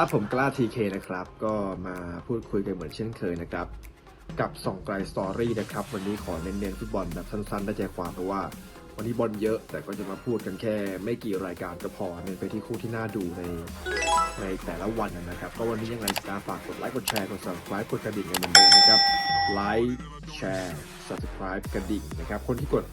ครับผมกล้าทีเคนะครับ ก็มาพูดคุยกันเหมือนเช่นเคยนะครับ กับส่องไกลสตอรี่นะครับ วันนี้ขอเน้นๆฟุตบอลแบบสั้นๆ ได้ใจความเพราะว่า วันนี้บอลเยอะ แต่ก็จะมาพูดกันแค่ไม่กี่รายการก็พอเน้นไปที่คู่ที่น่าดูในในแต่ละวันนะครับ ก็วันนี้ยังไงสตาร์ฝากกดไลค์กดแชร์กด subscribe กดกระดิ่งกันเหมือนเดิมนะครับไลค์แชร์ subscribe กระดิ่งนะครับ คนที่กด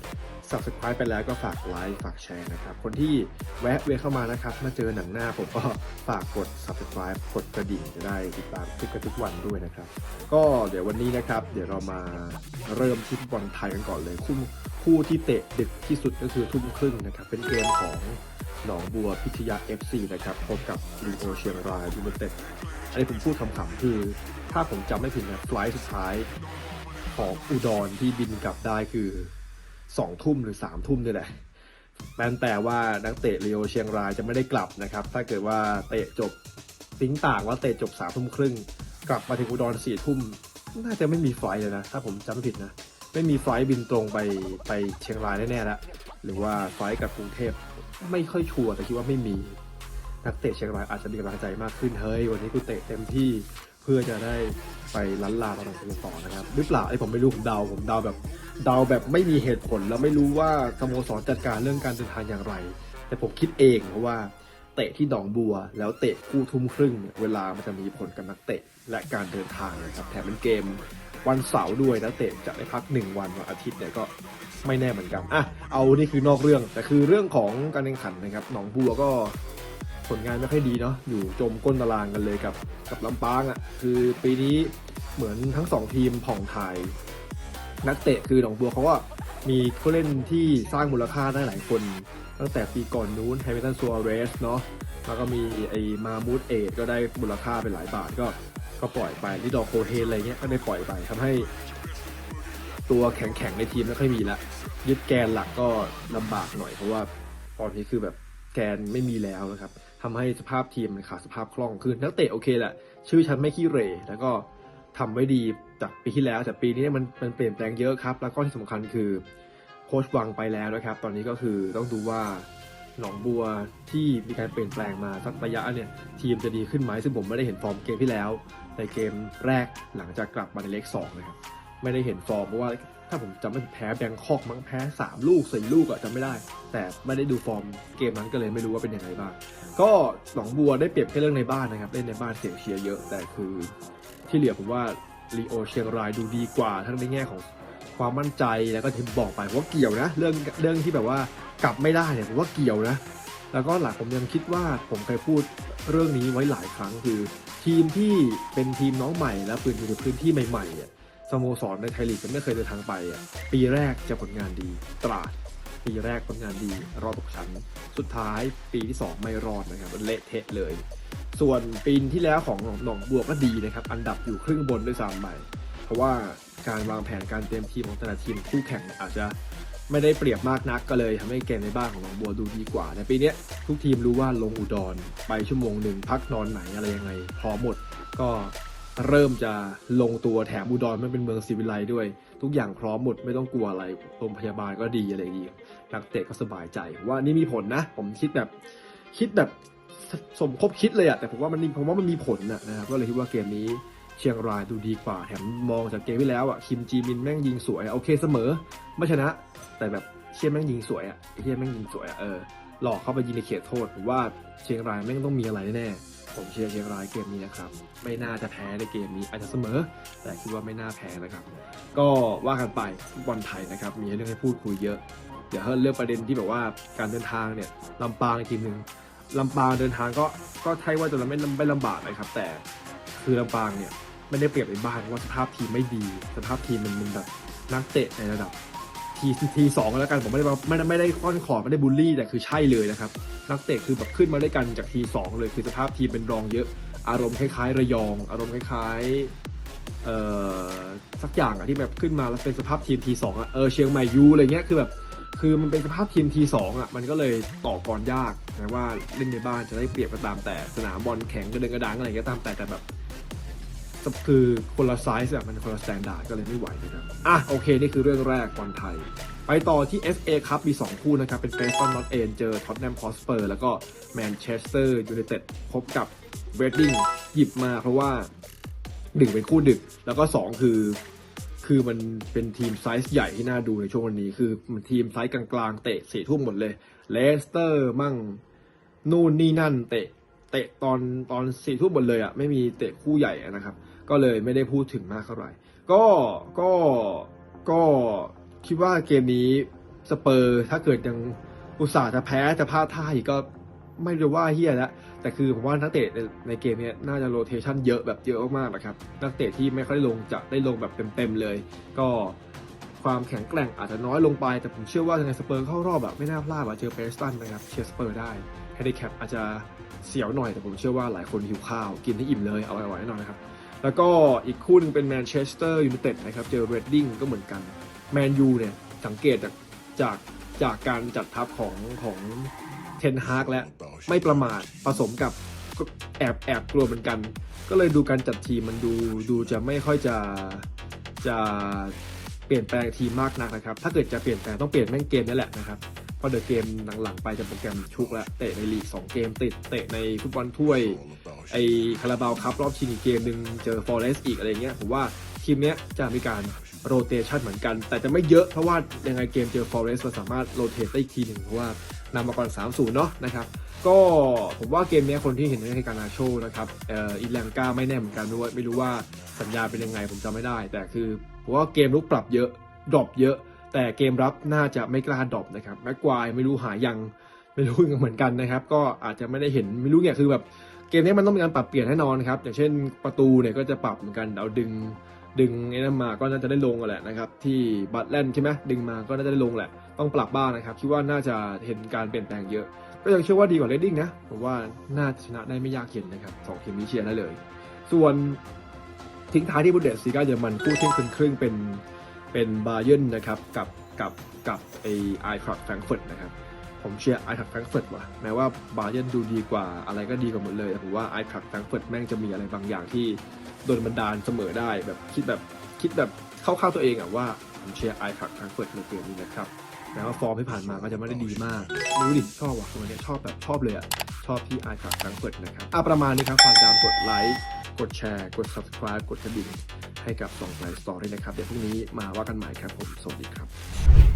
subscribe ไปแล้วก็ฝากไลค์ฝากแชร์นะครับ คนที่แวะเวียนเข้ามานะครับ มาเจอหนังหน้าผมก็ฝากกด subscribe กดกระดิ่งจะได้ติดตามคลิปกันทุกวันด้วยนะครับ ก็เดี๋ยววันนี้นะครับ เดี๋ยวเรามาเริ่มที่ฟุตบอลไทยกันก่อนเลยคู่คู่ที่เตะดึกที่สุดก็คือทุ่มครึ่งนะครับ เป็นเกมของหนองบัวพิทยา FC นะครับพบกับลีโอเชียงรายยูไนเต็ดอันนี้ผมพูดขำๆคือ ถ้าผมจำไม่ผิดนะไฟล์สุดท้ายของอุดรที่บินกลับได้คือ สองทุ่มหรือสามทุ่มนี่แหละแม้แต่ว่านักเตะเรีโอเชียงรายจะไม่ได้กลับนะครับ ถ้าเกิดว่าเตะจบติ้งต่างว่าเตะจบสามทุ่มครึ่ง กลับมาถึงอุดรสี่ทุ่ม น่าจะไม่มีไฟเลยนะ ถ้าผมจำไม่ผิดนะ ไม่มีไฟบินตรงไปไปเชียงรายแน่ๆแล้วหรือว่าไฟลท์กับกรุงเทพไม่ค่อยชัวร์แต่คิดว่าไม่มี นักเตะเชียงรายอาจจะมีกำลังใจมากขึ้นเฮ้ยวันนี้กูเตะเต็มที่เพื่อจะได้ ไปล้านลาตอนหลังต่อนะครับ หรือเปล่าไอ้ผมไม่รู้ผมเดาผมเดาแบบเดาแบบไม่มีเหตุผลแล้วไม่รู้ว่าสโมสรจัดการเรื่องการเดินทางอย่างไร แต่ผมคิดเองเพราะว่าเตะที่หนองบัว แล้วเตะคู่ทุ่มครึ่งเนี่ยเวลามันจะมีผลกับนักเตะและการเดินทางนะครับแถมเป็นเกมวันเสาร์ด้วยนักเตะจะได้พักหนึ่งวันวันอาทิตย์เนี่ยก็ไม่แน่เหมือนกันอะเอานี่คือนอกเรื่องแต่คือเรื่องของการแข่งขันนะครับหนองบัวก็ผลงานไม่ค่อยดีเนาะอยู่จมก้นตารางกันเลยกับกับลำปางอะ่ะคือปีนี้ เหมือนทั้งสองทีมผ่องถ่าย นักเตะคือหนองบัวเขาก็มีผู้เล่นที่สร้างมูลค่าได้หลายคน ตั้งแต่ปีก่อนนู้นไฮเมตันซัวเรสเนาะแล้วก็มีไอ้มามูดเอดก็ได้มูลค่าไปหลายบาทก็ก็ปล่อยไปลิดอโคเฮนอะไรเงี้ยก็ได้ปล่อยไปทำให้ ตัวแข็งๆในทีมไม่ค่อยมีละยึดแกนหลักก็ลำบากหน่อยเพราะว่าตอนนี้คือแบบแกนไม่มีแล้วนะครับทำให้สภาพทีมมันขาดสภาพคล่องคือนักเตะโอเคแหละ ชื่อฉันไม่ขี้เรแล้วก็ ทำไว้ดีจากปีที่แล้วแต่ปีนี้มันมันเปลี่ยนแปลงเยอะครับ แล้วก็ที่สำคัญคือโค้ชวังไปแล้วนะครับ ตอนนี้ก็คือต้องดูว่าหนองบัวที่มีการเปลี่ยนแปลงมาสักระยะเนี่ยทีมจะดีขึ้นไหมซึ่งผมไม่ได้เห็นฟอร์มเกมที่แล้ว ในเกมแรกหลังจากกลับมาในเล็กสองนะครับ ไม่ได้เห็นฟอร์มเพราะว่าถ้าผมจำไม่ผิดแพ้แบงคอกมั้งแพ้สามลูกสี่ลูกอะจำไม่ได้ แต่ไม่ได้ดูฟอร์มเกมนั้นก็เลยไม่รู้ว่าเป็นยังไงบ้างก็หนองบัวได้เปรียบแค่เรื่องในบ้านนะครับเล่นในบ้านเสียงเชียร์เยอะแต่คือที่เหลือผมว่าลีโอเชียงรายดูดีกว่าทั้งในแง่ของความมั่นใจแล้วก็ที่บอกไปว่าเกี่ยวนะ เรื่องเรื่องที่แบบว่ากลับไม่ได้เนี่ยผมว่าเกี่ยวนะ แล้วก็หลักผมยังคิดว่าผมเคยพูดเรื่องนี้ไว้หลายครั้งคือ ทีมที่เป็นทีมน้องใหม่แล้วปืนอยู่ในพื้นที่ใหม่ๆอะ สโมสรในไทยลีกจะไม่เคยเดินทางไปอะปีแรกจะผลงานดี ตราด ปีแรกผลงานดี รอดตกชั้น สุดท้ายปีที่ 2 ไม่รอดนะครับเละเทะเลย ส่วนปีที่แล้วของหนองบัวก็ดีนะครับ อันดับอยู่ครึ่งบนด้วยซ้ำไปเพราะว่าการวางแผนการเตรียมทีมของแต่ละทีมคู่แข่งอาจจะไม่ได้เปรียบมากนักก็เลยทำให้เกมในบ้านของหนองบัวดูดีกว่าในปีนี้ทุกทีมรู้ว่าลงอุดรไปชั่วโมงหนึ่งพักนอนไหนอะไรยังไงพร้อมหมด ก็ เริ่มจะลงตัวแถมอุดรมันเป็นเมืองศิวิไลด้วย ทุกอย่างพร้อมหมดไม่ต้องกลัวอะไรโรงพยาบาลก็ดีอะไรอย่างงี้นักเตะก็สบายใจ ว่านี่มีผลนะ ผมคิดแบบคิดแบบสมคบคิดเลยอะแต่ผมว่ามันผมว่ามันมีผลนะนะครับก็เลยคิดว่าเกมนี้เชียงรายดูดีกว่าแถมมองจากเกมที่แล้วอะคิมจีมินแม่งยิงสวยโอเคเสมอไม่ชนะ แต่แบบเชียแม่งยิงสวยอะเชียแม่งยิงสวยอะเออหลอกเข้าไปยิงในเขตโทษผมว่าเชียงรายแม่งต้องมีอะไรแน่ ผมเชียร์เชียงรายเกมนี้นะครับ ไม่น่าจะแพ้ในเกมนี้อาจจะเสมอ แต่คิดว่าไม่น่าแพ้นะครับ ก็ว่ากันไปฟุตบอลไทยนะครับ มีเรื่องให้พูดคุยเยอะเดี๋ยวเรื่องประเด็นที่แบบว่าการเดินทางเนี่ยลำปางอีกทีหนึ่งลำปางเดินทางก็ก็ใช่ว่าจะไม่ไม่ลำบากนะครับ แต่คือลำปางเนี่ยไม่ได้เปรียบในบ้านเพราะว่าสภาพทีมไม่ดี สภาพทีมมันมันแบบนักเตะในระดับ ทีทีสองแล้วกันผมไม่ได้ไม่ได้ไม่ได้ค้อนขอไม่ได้บูลลี่แต่คือใช่เลยนะครับนักเตะคือแบบขึ้นมาด้วยกันจากทีสองเลยคือสภาพทีมเป็นรองเยอะ อารมณ์คล้ายๆ ระยอง อารมณ์คล้ายๆเอ่อสักอย่างอะที่แบบขึ้นมาแล้วเป็นสภาพทีมทีสองอะเออเชียงใหม่ยูอะไรเงี้ยคือแบบคือมันเป็นสภาพทีมทีสองอะมันก็เลยต่อกรยากนะว่าเล่นในบ้านจะได้เปรียบก็ตามแต่สนามบอลแข็งกระเดินกระดังอะไรก็ตามแต่แต่แบบ คือคนละไซส์อะมันคนละสแตนดาร์ดก็เลยไม่ไหวนะครับอะโอเค นี่คือเรื่องแรกบอลไทย ไปต่อที่ FA ครับมี 2 คู่นะครับ เป็นเฟสตันนอตเอนเจอท็อตแนม h อสเปอร์แล้วก็แมนเชสเตอร์ยูไนเต็ดพบกับเรดดิ้งหยิบมาเพราะว่าหนึ่งเป็นคู่ดึก แล้วก็ 2 คือ คือมันเป็นทีมไซส์ใหญ่ที่น่าดูในช่วงวันนี้ คือมันทีมไซส์กลางๆ เตะสี่ทุ่มหมดเลยเลสเตอร์มั่งนู่นนี่นั่นเตะเตะตอนตอนสี่ทุ่มหมดเลยอะ่ะไม่มีเตะคู่ใหญ่นะครับ ก็เลยไม่ได้พูดถึงมากเท่าไหร่ ก็ก็ก็คิดว่าเกมนี้สเปอร์ถ้าเกิดยังอุตส่าห์จะแพ้จะพลาดท่าอีกก็ไม่รู้ว่าเฮียแล้วแต่คือผมว่านักเตะในในเกมนี้น่าจะโรเทชันเยอะแบบเยอะมากๆนะครับ นักเตะที่ไม่ค่อยลงจะได้ลงแบบเต็มๆเลย ก็ความแข็งแกร่งอาจจะน้อยลงไป แต่ผมเชื่อว่ายังไงสเปอร์เข้ารอบแบบไม่น่าพลาดว่าเจอเปสตันนะครับเชียร์สเปอร์ได้แฮนดิแคปอาจจะเสียวหน่อยแต่ผมเชื่อว่าหลายคนหิวข้าว กินให้อิ่มเลยเอาไว้ๆแน่นอนนะครับ แล้วก็อีกคู่หนึงเป็นแมนเชสเตอร์ยูไนเต็ดนะครับ เจอเรดดิ้งก็เหมือนกัน แมนยูเนี่ย สังเกตจากจากจากการจัดทัพของของเทนฮากและไม่ประมาทผสมกับก็แอบแอบกลัวเหมือนกัน ก็เลยดูการจัดทีมมันดูดูจะไม่ค่อยจะจะเปลี่ยนแปลงทีมมากนักนะครับ ถ้าเกิดจะเปลี่ยนแปลงต้องเปลี่ยนแม่งเกมนี่แหละนะครับ ราะเดี๋ยวเกมหลังๆไปจะโปรแกรมชุกแล้วเตะในลีก2เกมติดเตะในฟุตบอลถ้วย ไอคาราบาวครับรอบชิงอีกเกมหนึ่งเจอฟอเรสต์อีกอะไรเงี้ยผมว่าทีมเนี้ยจะมีการโรเตชันเหมือนกัน แต่จะไม่เยอะเพราะว่ายังไงเกมเจอฟอเรสต์มันสามารถโรเตทได้อีกทีหนึ่งเพราะว่านำมาก่อน 3-0 เนาะนะครับก็ผมว่าเกมเนี้ยคนที่เห็นในการนาโชนะครับเอ่ออิแลงกาไม่แน่เหมือนกันด้วยไม่รู้ว่าสัญญาเป็นยังไงผมจำไม่ได้ แต่คือผมว่าเกมลุกปรับเยอะดรอปเยอะ แต่เกมรับน่าจะไม่กล้าดรอปนะครับแม็กควายไม่รู้หายังไม่รู้เหมือนกันนะครับ ก็อาจจะไม่ได้เห็นไม่รู้เนี่ยคือแบบเกมนี้มันต้องมีการปรับเปลี่ยนแน่นอนครับ อย่างเช่นประตูเนี่ยก็จะปรับเหมือนกันเอาดึงดึงไอ้นั่นมาก็น่าจะได้ลงกันแหละนะครับ ที่บัตแลนใช่ไหมดึงมาก็น่าจะได้ลงแหละ ต้องปรับบ้างนะครับ คิดว่าน่าจะเห็นการเปลี่ยนแปลงเยอะ ก็ยังเชื่อว่าดีกว่าเรดดิ้งนะผมว่าน่าชนะได้ไม่ยากเย็นนะครับสองทีมนี้เชียร์ได้เลย ส่วนทิ้งท้ายที่บุนเดสซีกาเยอรมันคู่เที่ยงคืนครึ่งเป็น เป็นบาเยร์นนะครับกับกับกับไอไอครักแฟรงเฟิร์ตนะครับผมเชียร์ไอทักแฟรงเฟิร์ตว่ะแม้ว่าบาเยร์นดูดีกว่าอะไรก็ดีกว่าหมดเลยแต่ผมว่าไอทักแฟรงเฟิร์ตแม่งจะมีอะไรบางอย่างที่โดนบันดาลเสมอได้แบบคิดแบบคิดแบบเข้าข้างตัวเองอะว่าผมเชียร์ไอทักแฟรงเฟิร์ตในเกมนี้นะครับแม้ว่าฟอร์มที่ผ่านมาก็จะไม่ได้ดีมากไม่รู้ดิชอบว่ะตัวนี้ชอบแบบชอบเลยอะชอบที่ไอทักแฟรงเฟิร์ตนะครับอะประมาณนี้ครับฝากตามกดไลค์กดแชร์ กด subscribe กดกระดิ่ง ให้กับสองไลฟ์สตอรี่นะครับ เดี๋ยวพรุ่งนี้มาว่ากันใหม่ครับผม สวัสดีครับ